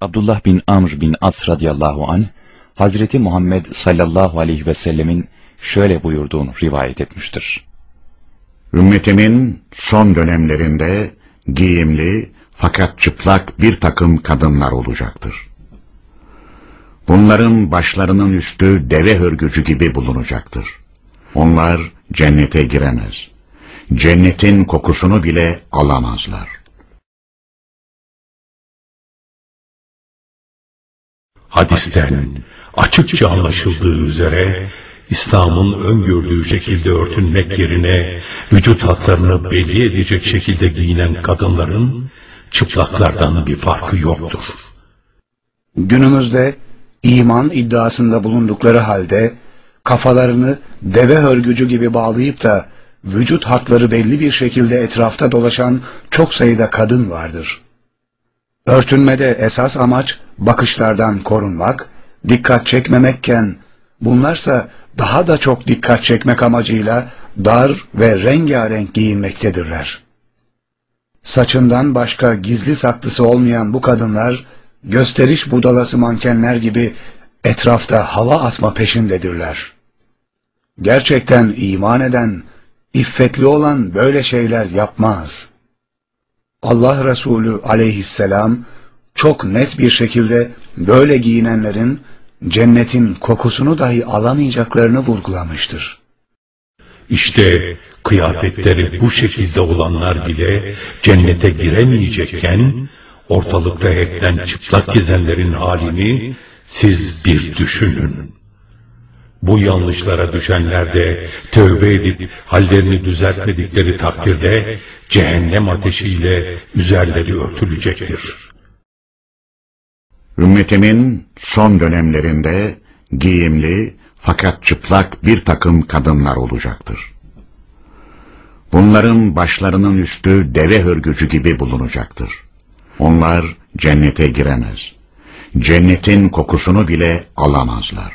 Abdullah bin Amr bin As radıyallahu anh, Hazreti Muhammed sallallahu aleyhi ve sellemin şöyle buyurduğunu rivayet etmiştir. Ümmetimin son dönemlerinde giyimli fakat çıplak bir takım kadınlar olacaktır. Bunların başlarının üstü deve hörgücü gibi bulunacaktır. Onlar cennete giremez. Cennetin kokusunu bile alamazlar. Hadisten açıkça anlaşıldığı üzere İslam'ın öngördüğü şekilde örtünmek yerine vücut hatlarını belli edecek şekilde giyinen kadınların çıplaklardan bir farkı yoktur. Günümüzde iman iddiasında bulundukları halde kafalarını deve hörgücü gibi bağlayıp da vücut hatları belli bir şekilde etrafta dolaşan çok sayıda kadın vardır. Örtünmede esas amaç bakışlardan korunmak, dikkat çekmemekken bunlarsa daha da çok dikkat çekmek amacıyla dar ve rengarenk giyinmektedirler. Saçından başka gizli saklısı olmayan bu kadınlar gösteriş budalası mankenler gibi etrafta hava atma peşindedirler. Gerçekten iman eden, iffetli olan böyle şeyler yapmaz. Allah Resulü aleyhisselam çok net bir şekilde böyle giyinenlerin cennetin kokusunu dahi alamayacaklarını vurgulamıştır. İşte kıyafetleri bu şekilde olanlar bile cennete giremeyecekken ortalıkta hepten çıplak gezenlerin halini siz bir düşünün. Bu yanlışlara düşenler de tövbe edip hallerini düzeltmedikleri takdirde cehennem ateşiyle üzerleri örtülecektir. Ümmetimin son dönemlerinde giyimli fakat çıplak bir takım kadınlar olacaktır. Bunların başlarının üstü deve hörgücü gibi bulunacaktır. Onlar cennete giremez. Cennetin kokusunu bile alamazlar.